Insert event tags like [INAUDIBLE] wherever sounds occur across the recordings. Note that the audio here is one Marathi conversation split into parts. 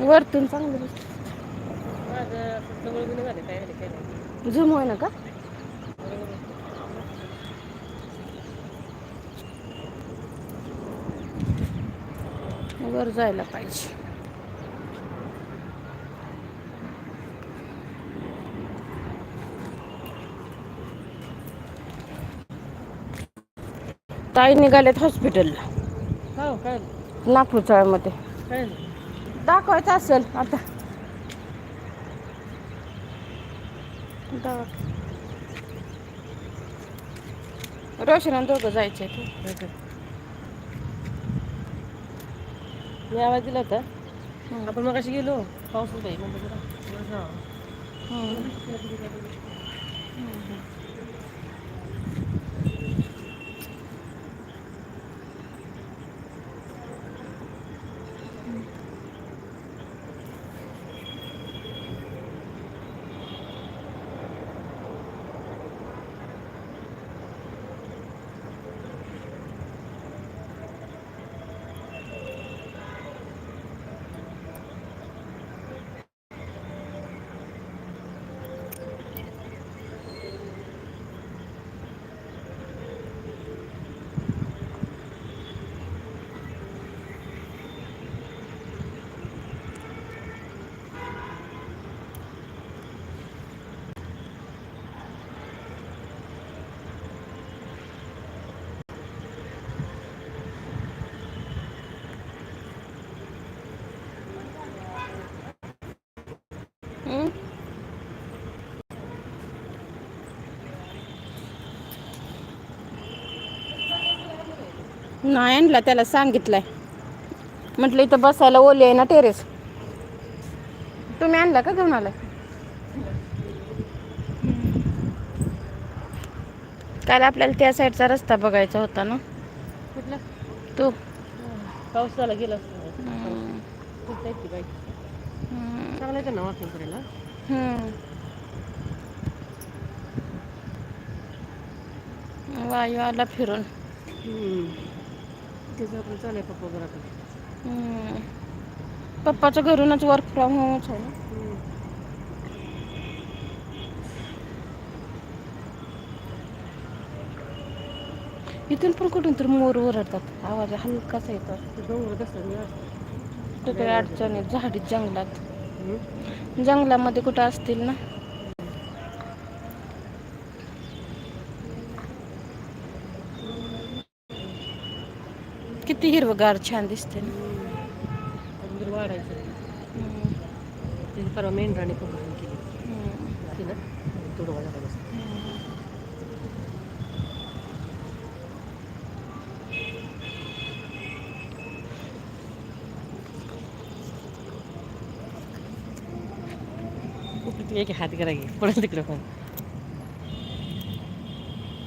वरतून चांगलं दिसत. झूम होईना का? वर जायला पाहिजे. ताई निघाल्यात हॉस्पिटलला. हो काय नागपूरच्याळमध्ये दाखवायचं असेल आता. रोशन दोघं जायचेत. मी आवाज दिला होता आपण मगाशी गेलो पाऊस होता. आणला त्याला सांगितलंय. म्हटलं इथं बसायला ओली आहे ना टेरेस? तुम्ही आणला का घेऊन आलाय? काल आपल्याला त्या साईडचा रस्ता बघायचा होता ना. कुठला? तो. पावसाला गेला चांगला येतं ना वॉकिंग करायला. वायू आला फिरून. तिचं पण चालू आहे पप्पा बरोबर पप्पाच्या घरूनच वर्क फ्रॉम होमच आहे ना? इथून पण कुठून तर मोर ओरडतात. आवाज हलकाच येतात डोंगर कसं काही अडचण आहे? झाडी जंगलात. जंगलामध्ये कुठं असतील ना? किती हिरवगार छान दिसते ना. वाढायचं. परवा मेंढराणी केली. ना एक हात करा की पडेल तिकडे पण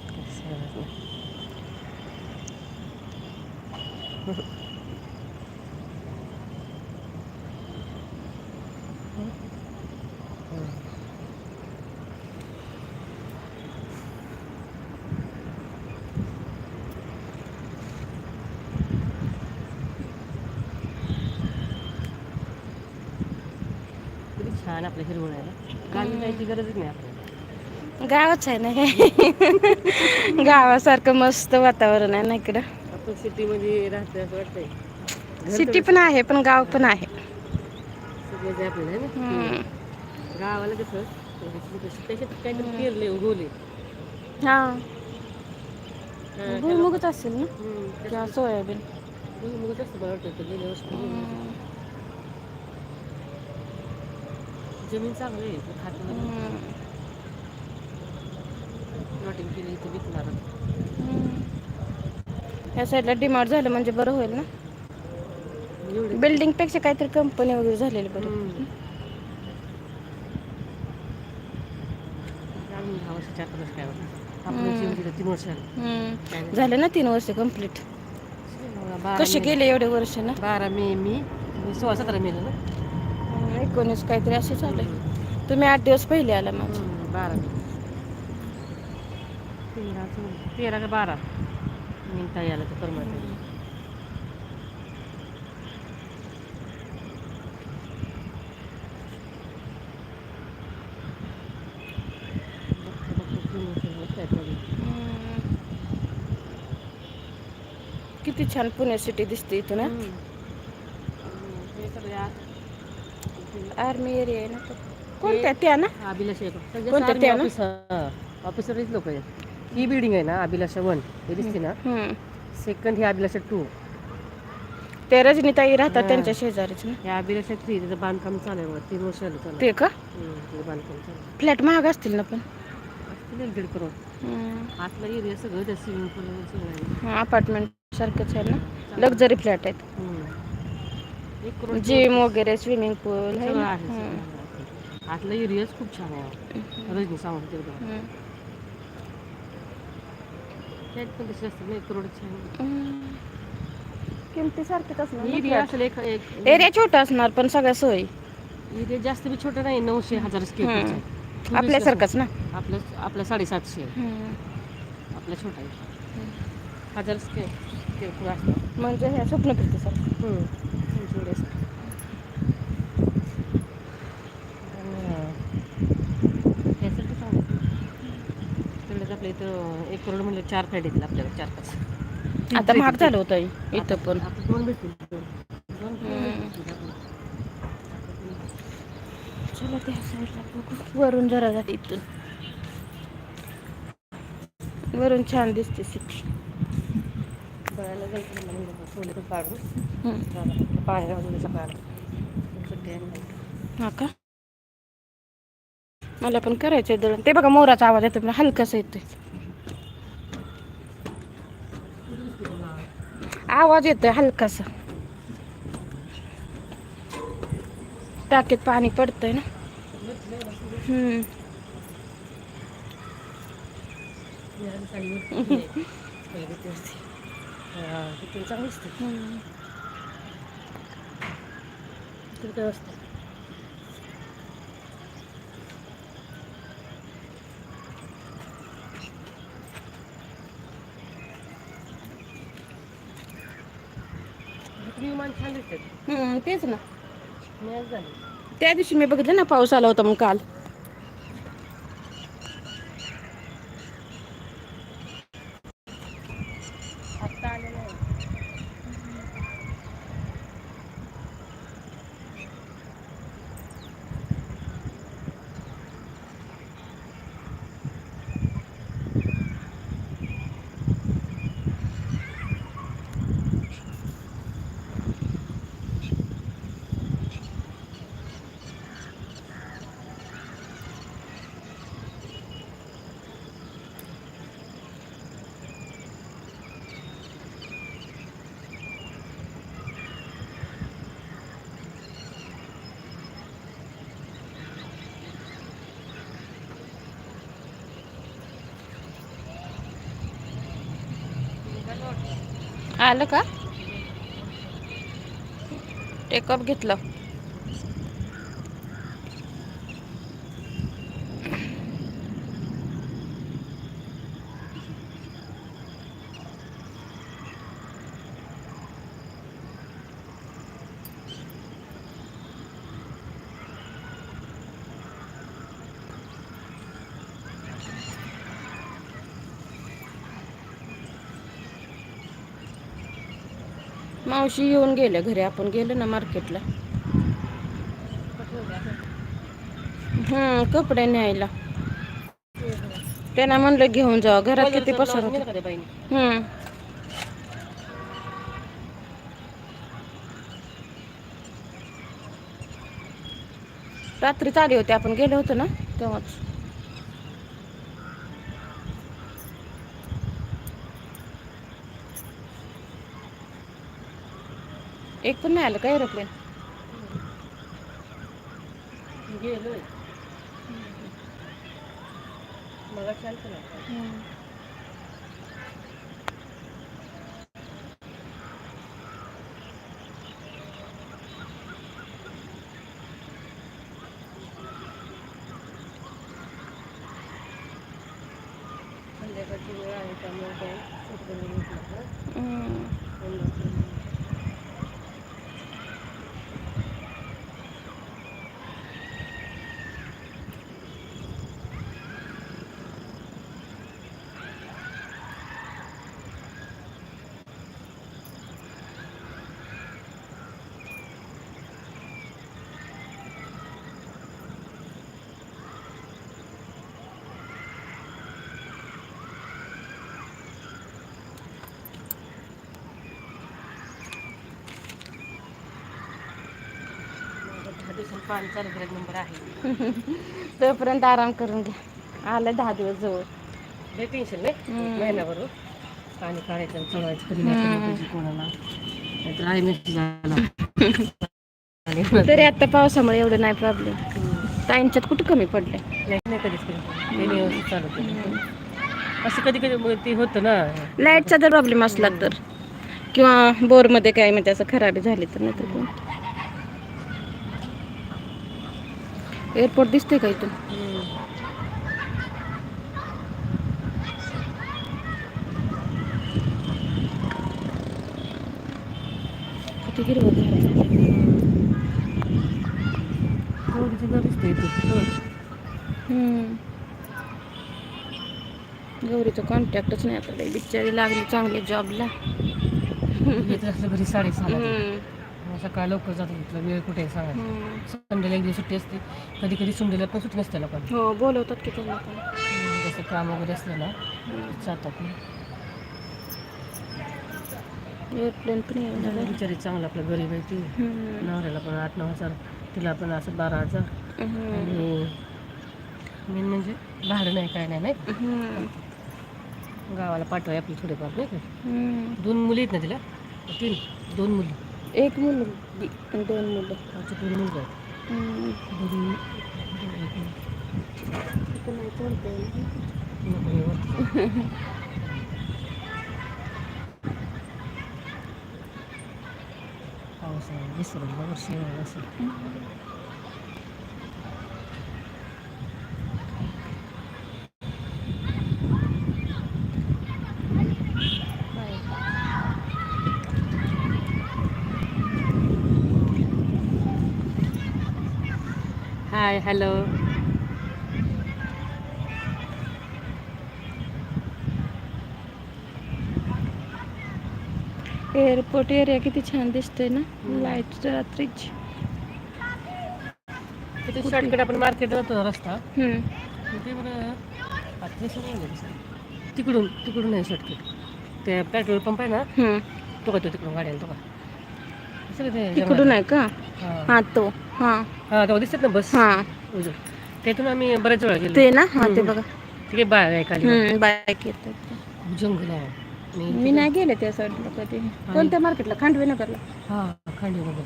किती छान आपल्या हिरवळ गावी जायची गरजच नाही आपल्याला. गावच आहे ना हे. गावासारखं मस्त वातावरण आहे ना इकडं. आपण सिटी मध्ये राहतो असं वाटतंय. सिटी पण आहे पण गाव पण आहे. सगळं आपल्याला आहे ना. गावाला कसं त्याच्यात काहीतरी पेरले उगवले हा. भुईमुगच असेल ना? किंवा सोयाबीन. भुईमुगच असतं मला वाटतं गेल्या वर्षी जमीन चांगली आहे खात केली विकणार. ह्या साईडला डिमार्ट झालं म्हणजे बरं होईल ना? बिल्डिंगपेक्षा काहीतरी कंपनी वगैरे झालेली बरं. झालं ना तीन वर्ष कंप्लीट कसे गेले एवढे वर्ष ना? बारा मे मी सोळा सतरा मेला ना. एकोणीस काहीतरी असे चालू तुम्ही आठ दिवस पहिले आला माझ बारा मे. तेरा का बारा. कंटाळ आला तर करमत नाही. किती छान पुणे सिटी दिसते इथून आर्मी एरिया आहे ना कोणत्या त्या ना? कोणत्या त्या ऑफिसरच लोक आहेत. ही बिल्डिंग आहे ना अभिलाषा वन हे दिसते ना हम्म. सेकंड ही अभिलाषा टू ते रजनीताई राहतात. त्यांच्या शेजारीच ना हे अभिलाषा थ्री त्याचं बांधकाम चालू आहे बघा. तीन वर्ष चालू आहे. ते का हम्म, त्याचं बांधकाम चालू आहे. फ्लॅट महाग असतील ना पण असतील एक दीड करोड हम्म. आतला एरिया सगळं त्या स्विमिंग पूल सगळं आहे हा अपार्टमेंट सारखंच आहे ना लक्झरी फ्लॅट आहेत हम्म. एक करोड जिम वगैरे स्विमिंग पूल आहे सगळं ना आहे हम्म. सगळं आहे. आतला एरियाच खूप छान आहे रजनी सावंत एकदम हम्म. फ्लॅट पण तसे असतात ना एक करोडचे आहे हम्म. किमती सारखीच एरिया असणार असेल एक एक एरिया छोटा असणार पण सगळ्या सोयी. एरिया जास्त बी छोटा नाही नऊशे हजार स्क्वेअर हम्म. आपल्यासारखंच ना? आपलं आपलं साडेसातशे. हम्म. आपला छोटा आहे. हजार स्क्वेअर फूट असतं म्हणजे ह्या स्वप्नपूर्तीसारखं हम्म. तुमच्या एवढे असतं. आणि, फॅसिलिटी चांगली आहे. तेवढ्यात आपल्या इथं एक करोड म्हणलं चार फ्लॅट येतील आपल्याला चार पाच. आता महाग. झालं होतं इथं पण. दोन भेटतील. दोन. चला त्या साईडला वरून जरा जाते इथून. वरून छान दिसते सिटी बघायला जायचं म्हणजे हम्म. झालं. पाणी. हा का? मला पण करायचंय दळण. ते बघा मोराचा आवाज येतो पण हलकासा येतोय. आवाज येतोय हलकासा. टाकीत पाणी पडतंय ना? हम्म. मिळाली साडीवर पहिली ते असते. हा, किती चांगली असते हम्म. किती काय असते इकडे विमान छान दिसतात हम्म, तेच ना. मॅच झाली. त्या दिवशी मी बघितलं ना पाऊस आला होता मग काल. आलं का? टेकअप घेतलं. मावशी येऊन गेल्या घरी. आपण गेलो ना मार्केटला. हम्म कपडे न्यायला. त्यांना म्हणलं घेऊन जावा. घरात किती पसार हम्म. रात्री आली होती. आपण गेलो होतो ना तेव्हाच. एक पण नाही आलं का एरोप्लेन गेलोय. मला छान केलं संध्याकाळची वेळ आहे त्यामुळे काय सुटलं नाही म्हटलं. हम्म. फोन लावून. नंबर आहे. [LAUGHS] तोपर्यंत आराम करून घ्या. आलं दहा दिवस जवळ. लय टेन्शन नाही. हम्म. महिन्याभर पाणी काढायचं आणि चढवायचं कधी नाही हम्म. पाहिजे कोणाला. नाहीतर आहे मेसेज झाला. आणि [LAUGHS] तरी आता पावसामुळे एवढं नाही प्रॉब्लेम ताईंच्यात कुठं कमी पडले नाही नाही कधीच कधी त्यांनी व्यवस्थित चालू केलं. असं कधी कधी ते होतं ना. लाईटचा जर प्रॉब्लेम असला तर. किंवा बोरमध्ये काय म्हणजे असं खराबी झाली तर नाही तर एअरपोर्ट दिसते का इथून. किती हिरवं झालं गौरीचं कॉन्टॅक्टच नाही आता. बिचारी लागली चांगली जॉबला सकाळी लवकर जातात इथलं वेळ कुठे आहे सांगा संडेला एक दिवस सुट्टी असते कधी कधी संडेला पण सुट्टी नसते लोकांना हो बोलवतात की त्यांना पण. जसं काम वगैरे असलं ना जातात ना एअरप्लेन पण येणार आहे. बिचारी चांगलं आपलं गरीब आहे ती हम्म. नवऱ्याला पण आठ नऊ हजार तिला पण असं बारा हजार हम्म. आणि मेन म्हणजे भाडं नाही काय नाही नाही हम्म. गावाला पाठवाय आपली थोडेफार नाही का हम्म. दोन मुली आहेत ना तिला तीन दोन मुली एक मुलगी आणि दोन मुलं आमची दोन मुलगा आहेत हम्म. दोन इथं नाही चालतंय ना. नको हे वरती. पाऊस आहे विसरला वर्षी येणार असेल हाय हॅलो एअरपोर्ट एरिया किती छान दिसतोय ना? लाइट रात्रीच. तिथे शॉर्टकट आपण मार्केट जातो रस्ता. तिथे बरं. तिकडून तिकडून आहे शॉर्टकट ते पेट्रोल पंप आहे ना? हम्म. तो का तो तिकडून गाड्याला तो का? तिकडून आहे का? हा तो. हा. हा तेव्हा दिसत ना बस? हा. उजू त्यातून आम्ही बऱ्याच वेळा गेलो. ते ना? हा ते. बघा. तिकडे बाय आहे खाली. हम्म, बाईक येतात जंगल आहे. आणि मी नाही गेले त्या साईडला कधी. कोणत्या मार्केटला खांडवी नगरला हा खांडीनगर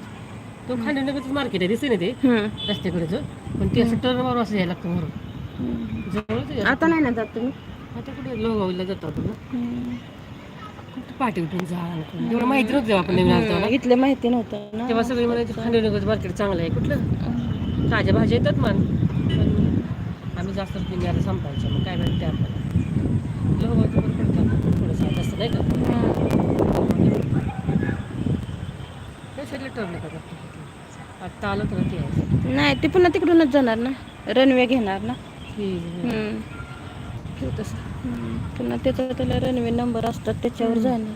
तो खांडीनगरचं मार्केट आहे दिसते ना ते? हम्म. रस्त्याकडेच. पण ते असं टर्न मारून असं यायला लागतं म्हणून हम्म. जवळच आहे. आता नाही ना जात तुम्ही? आता कुठे लोगावला जातो आपण ना? हम्म. खूप पाठी उठून जा एवढं माहिती नव्हतं जेव्हा आपण नवीन आलतो ना. इथले माहिती नव्हतं ना. तेव्हा सगळे म्हणायचे खांडीनगर मार्केट चांगलं आहे कुठलं? ताज्या भाज्या येतात मन पण आम्ही जास्त पिणे आता संपायचं मग काय भेटते आपल्याला थोडंसं जास्त नाही का ते सगळे टर्न करतात आत्ता आलं तर ते नाही ते पुन्हा तिकडूनच जाणार ना. रनवे घेणार ना. तसं. पुन्हा त्याचा त्याला रनवे नंबर असतात त्याच्यावर जाणार.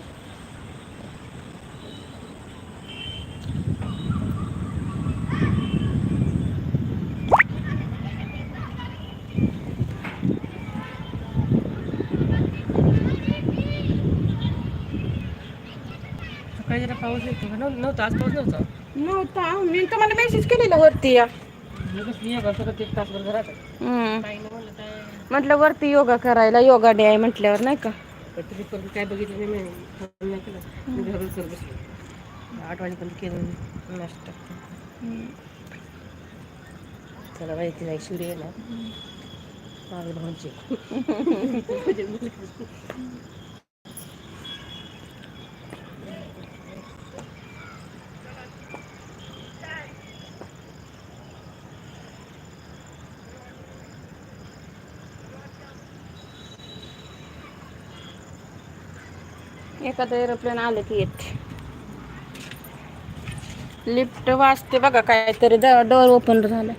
सकाळी जरा पाऊस येतो का? नव्ह- नव्हता आज पाऊस नव्हता. नव्हता. मी तुम्हाला मेसेज केलेला वरती या. मी बसली योगा करत एक तासभर घरात हम्म. म्हणलं म्हटलं वरती योगा करायला योगा डे आहे म्हटल्यावर नाही का? तुम्ही करून काय बघितलं नाही मी फोन नाही केलं मी घरून करत बसलो. आठ वाजेपर्यंत केलं नाश्ता. चला बाई तिला सूर्य ना. माझ्या भाऊंची. [LAUGHS] [LAUGHS] एखादं एरोप्लेन आलं की येते. लिफ्ट वाजते बघा काहीतरी डोअर ओपन झालं.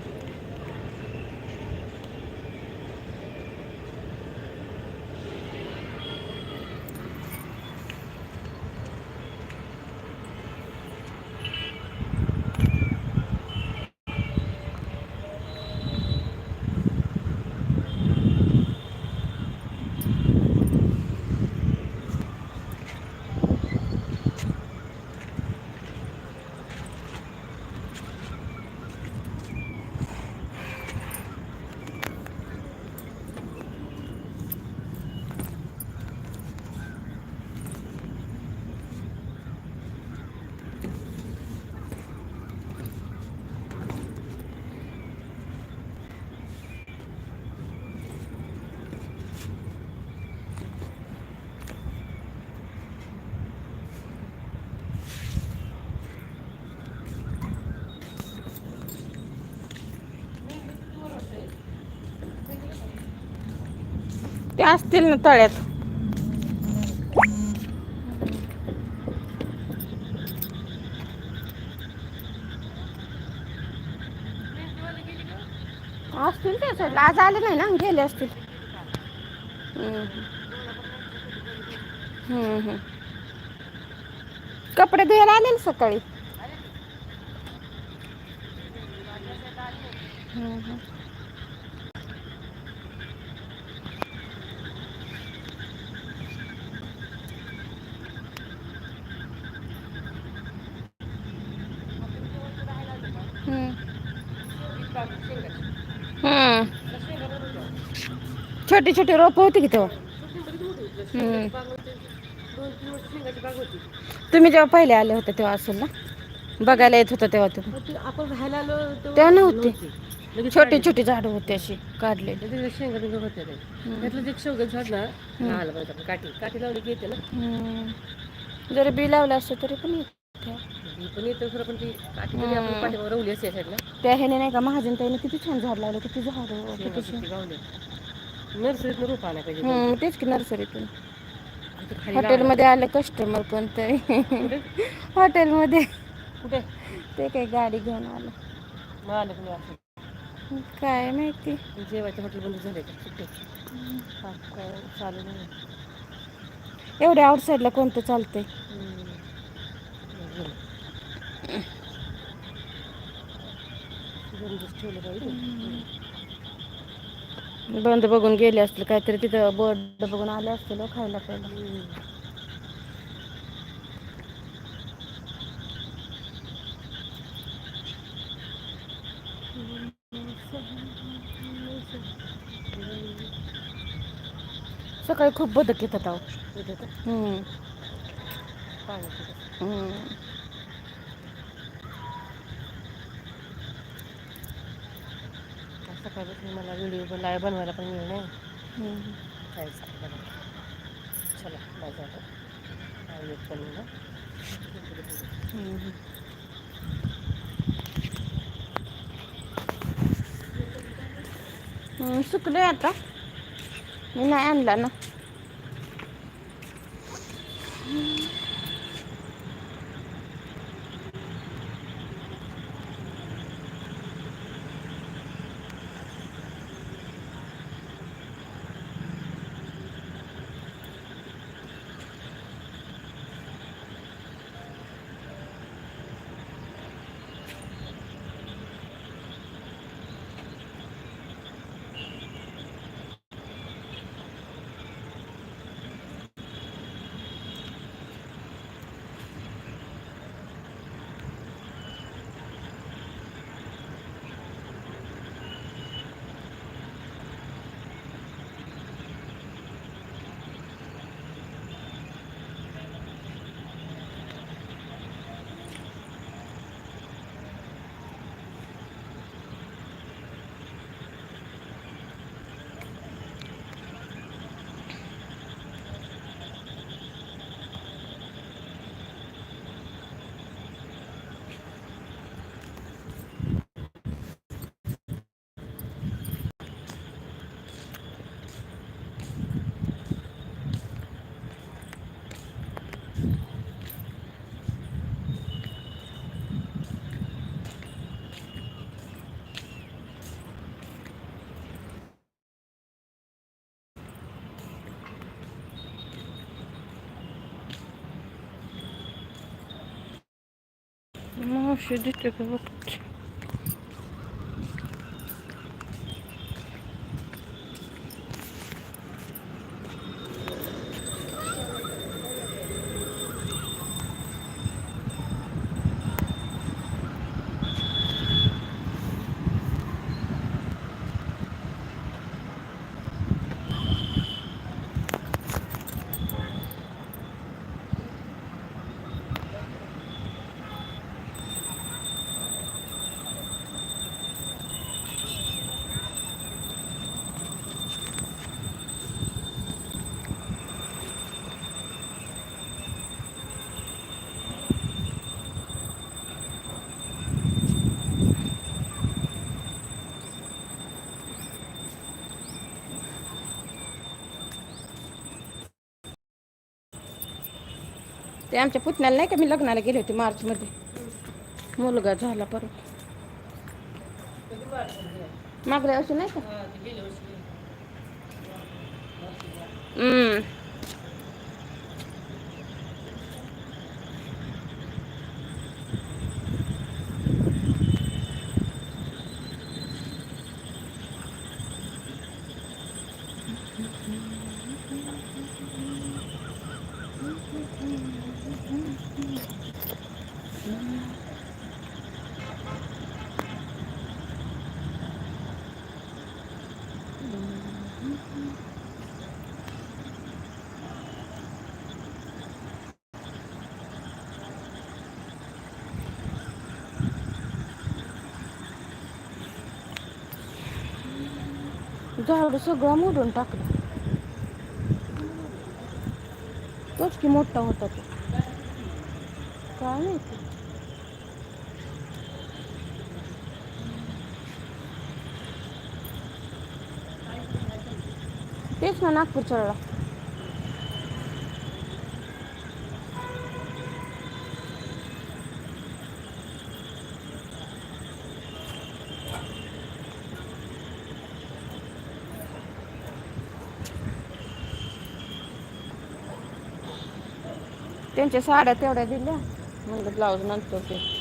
असतील ना तळ्यात. असतील ते साईडला आज आले नाही ना गेले असतील. हम्म. हम्म, कपडे धुवायला आले ना सकाळी हम्म, हम्म. हम्म. हम्म. छोटी छोटी रोप होती की तेव्हा? तुम्ही जेव्हा पहिले आले होते तेव्हा असेल ना? बघायला येत होता तेव्हा तुम्ही. ते आपण राहायला आलो तेव्हा नव्हती. छोटी छोटी झाडं होती अशी काढले शेंगा त्यातलं जे झाड ना काठी काठी लावली की येते ना जरी बी लावलं असतं तरी पण येतं. पण येतं खरं पण ती काठी कधी आपण पाठीमागं रवली असते साईडला. त्या ह्याने नाही का महाजन ताईने किती छान झाड लावलं किती झाड किती छान नर्सरीतनं रोप पाहिजे हम्म, तेच की नर्सरीतून. इथं खाली हॉटेलमध्ये आलं कस्टमर कोणतरी कुठे? हॉटेलमध्ये. कुठे? ते काही गाडी घेऊन आलं. मग आलं असं. काय माहिती. जेवायचे हॉटेल बंद झाले का? सुट्टे हा काय चालू नाही. एवढ्या आउटसाईडला कोणतं चालतंय हम्म. मग गेलं. बंदच ठेवलं पाहिजे बंद बघून गेले असतील काहीतरी तिथं बोर्ड बघून आले असतील हो खायला हम्म. सकाळी खूप बदक येतात अहो. सकाळपासून मला व्हिडिओ लाईव्ह बनवायला पण वेळ नाही बघा. चला आता एक पण ना सुकले आता. मी नाही आणला ना. मावशी दिसते का बघते ते आमच्या पुतण्याला नाही का मी लग्नाला गेले होते मार्च मध्ये मुलगा झाला परत. मागल्या वर्षी नाही का? झाड सगळं मोडून टाकलं. तोच की मोठा होता तो. काय माहिती? तेच ना नागपूर चढला त्यांच्या साड्या तेवढ्या दिल्या. म्हणलं ब्लाऊज नंतर ते.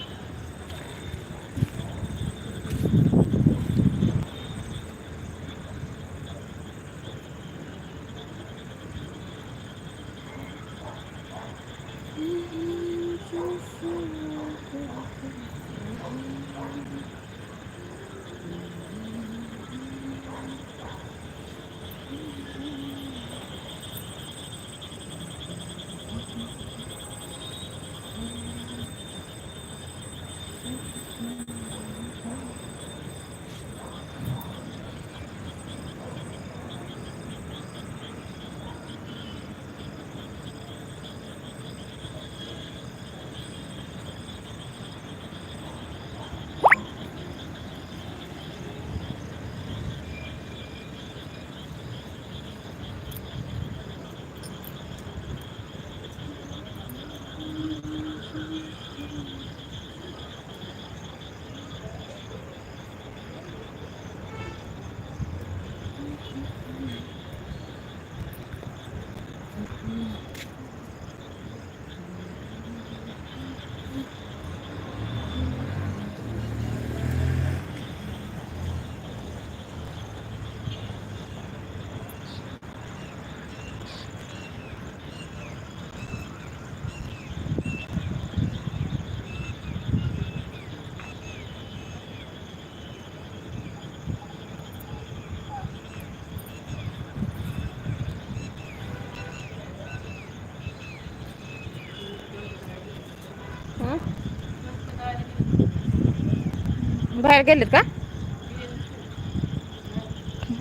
बाहेर गेलेत का?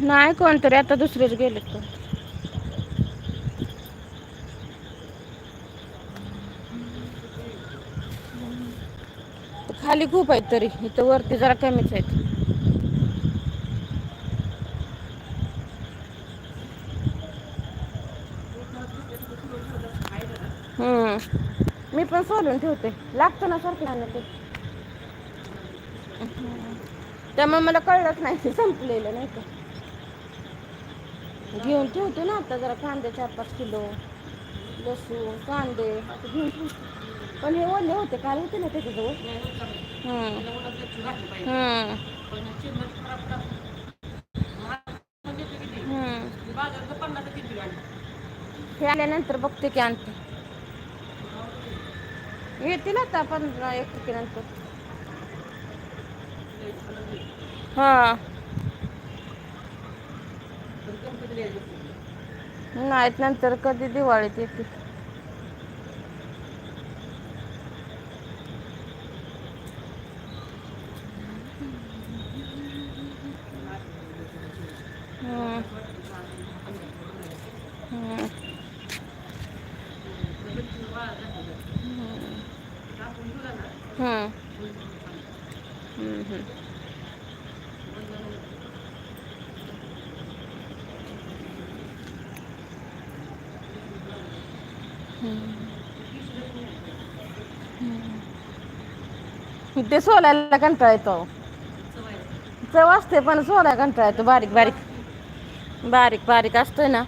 नाही कोणतरी आता दुसरेच गेलेत कोण खाली खूप आहेत तरी इथं वरती जरा कमीच आहेत. हम्म. मी पण सोलून ठेवते. लागतं ना सारखं ते त्यामुळे मला कळलंच नाही ते संपलेलं नाही का? घेऊन ठेवते ना आता जरा कांदे चार पाच किलो लसूण कांदे. घेऊन ठेवते पण हे ओले होते काल होते ना त्याच्याजवळ? हम्म. हम्म. हे आल्यानंतर बघते की आणते. येतील आता पंधरा एक नंतर हा. नाहीत नंतर कधी दिवाळीत येते ते सोलायला कंटाळा येतो. चव असते पण सोलायला कंटाळा येतो. बारीक बारीक. बारीक बारीक असतोय ना.